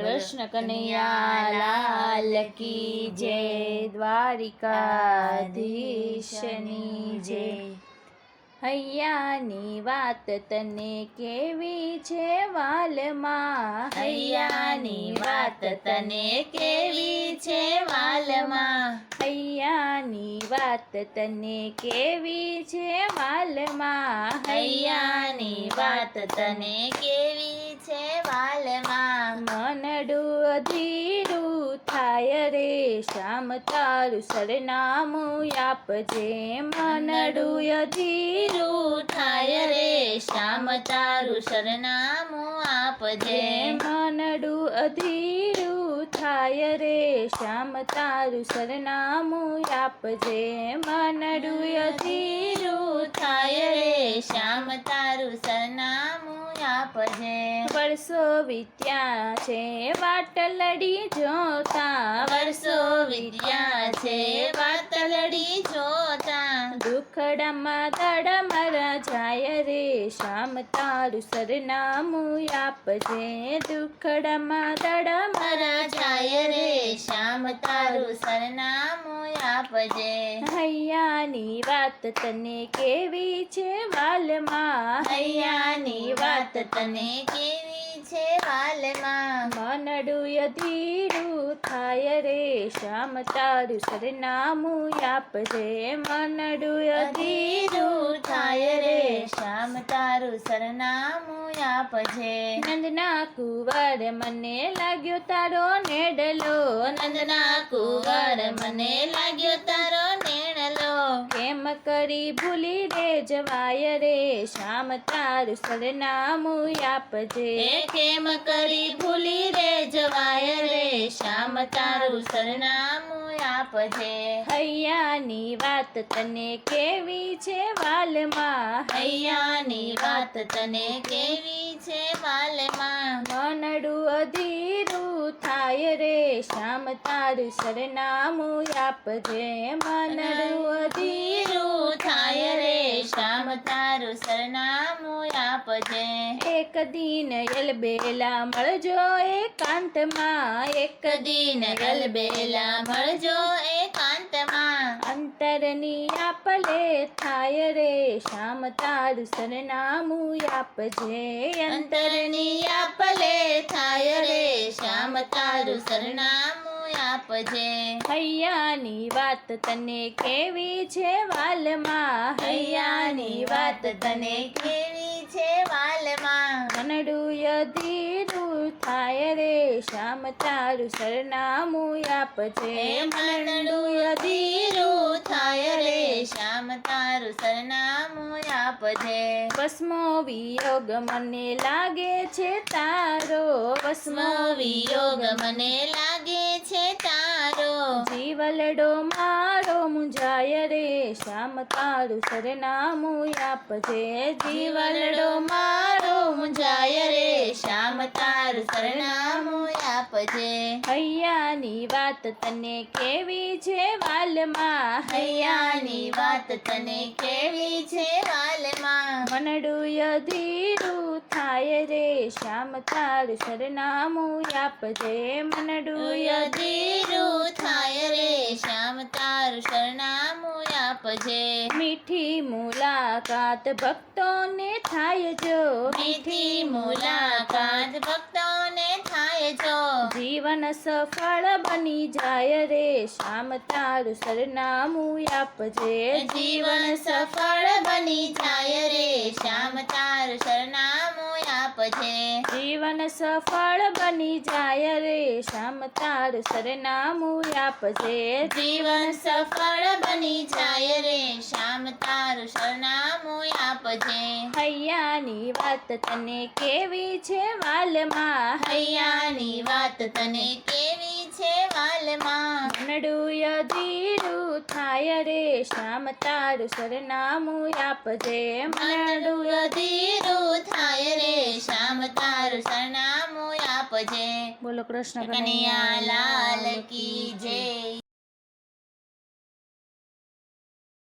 કૃષ્ણ કનૈયા લાલ કી જય દ્વારિકાધીશની જય. હૈયાની વાત તને કેવી છે વાલમાં? હૈયાની વાત તને કેવી છે વાલમાં? હૈયાની વાત તને કેવી છે વાલમાં હૈયાની વાત તને કેવી છે વાલમાં મનડું અધીરું થાય રે શ્યામ તારું સરનામું આપજે. મનડું અધીરું થાય રે શ્યામ તારું સરનામું આપજે. મનડું અધીરું થાય રે શ્યામ તારું સરનામું આપજે. મનડું અધીરું થાય રે શ્યામ તારું સરનામું આપજે. વર્ષો વિદ્યા છે વાટલડી જોતા. વર્ષો વિદ્યા છે વાતલડી જોતા. દુખડામાં દડા મારા રે, શ્યામ તારું સરનામું આપજે. દુખડામાં દડા મારા જાય રે, શ્યામ તારું સરનામું આપજે. હૈયાની વાત તને કેવી છે વાલમાં? હૈયાની વાત તને કેવી છે વાલમાં. મનડું અધીરું થાય રે, શ્યામ તારું સરનામું આપજે. મનડું અધીરું થાય રે, શ્યામ તારું સરનામું આપજે. નંદના કુંવર મને લાગ્યો તારો નેડલો. નંદના કુંવર મને લાગ્યો તારો કરી ભૂલી રે જવાય રે. શ્યામ તારું સરનામું આપજે. કેમ કરી ભૂલી રે જવાય રે. શ્યામ તારું સરનામું આપજે. હૈયાની વાત તને કેવી છે વાલમાં? હૈયાની વાત તને કેવી છે વાલમાં? મનડું અધીરું થાય રે શ્યામ તારું સરનામું આપજે મનડું ધીરું થાય રે શ્યામ તારું સરનામું આપજે. એક દિન એલબેલા મળજો એકાંતમાં એક દિન ગલબેલા મળજો એકાંતમાં. અંતરની આપલે થાય રે શ્યામ તારું સરનામું આપજે. અંતરની આપલે થાય તારું સરનામું આપજે. હૈયાની વાત તને કેવી છે વાલમાં? હૈયાની વાત તને કેવી છે વાલમાં? કનડું અધીરું થાય રે શ્યામ તારું સરનામું આપજે. છે મનડું અધીરું થાય રે શ્યામ તારું સરનામું આપજે. ભસ્મો વિયોગ મને લાગે છે તારો. ભસ્મો વિયોગ મને લાગે છે તારો. જીવલડો મારો મુંજાય રે. શ્યામ તારું સરનામું આપજે. જીવલડો મારો મુંજાય રે. શ્યામ તારું સરનામું આપજે. હૈયાની વાત તને કેવી છે વાલમાં? હૈયાની વાત તને કેવી છે વાલમાં? મનડું યધીરું થાય રે. શ્યામ તારું સરનામું આપજે. મનડું યધીરું થાય રે. શ્યામ તારું સરનામું આપજે મીઠી મુલાકાત ભક્તોને થાય જો. મીઠી મુલાકાત ભક્તોને થાય જો. જીવન સફળ બની જાય રે. શામ તારું સરનામું આપજે. જીવન સફળ બની જાય રે. શામ તારું સરનામું આપજે જીવન સફળ બની જાય રે શ્યામ તાર સરનામું આપજે. જીવન સફળ બની જાય રે શ્યામ તાર સરનામું આપજે. હૈયાની વાત તને કેવી છે વાલમાં? હૈયાની વાત તને કેવી છે વાલમાં. નડુય અધીરું થાય રે શ્યામ તારું સરનામું આપજે મનડું. અધીરું થાય રે શ્યામ તારું સરનામું આપજે. બોલો કૃષ્ણ કનૈયા લાલ કી જય.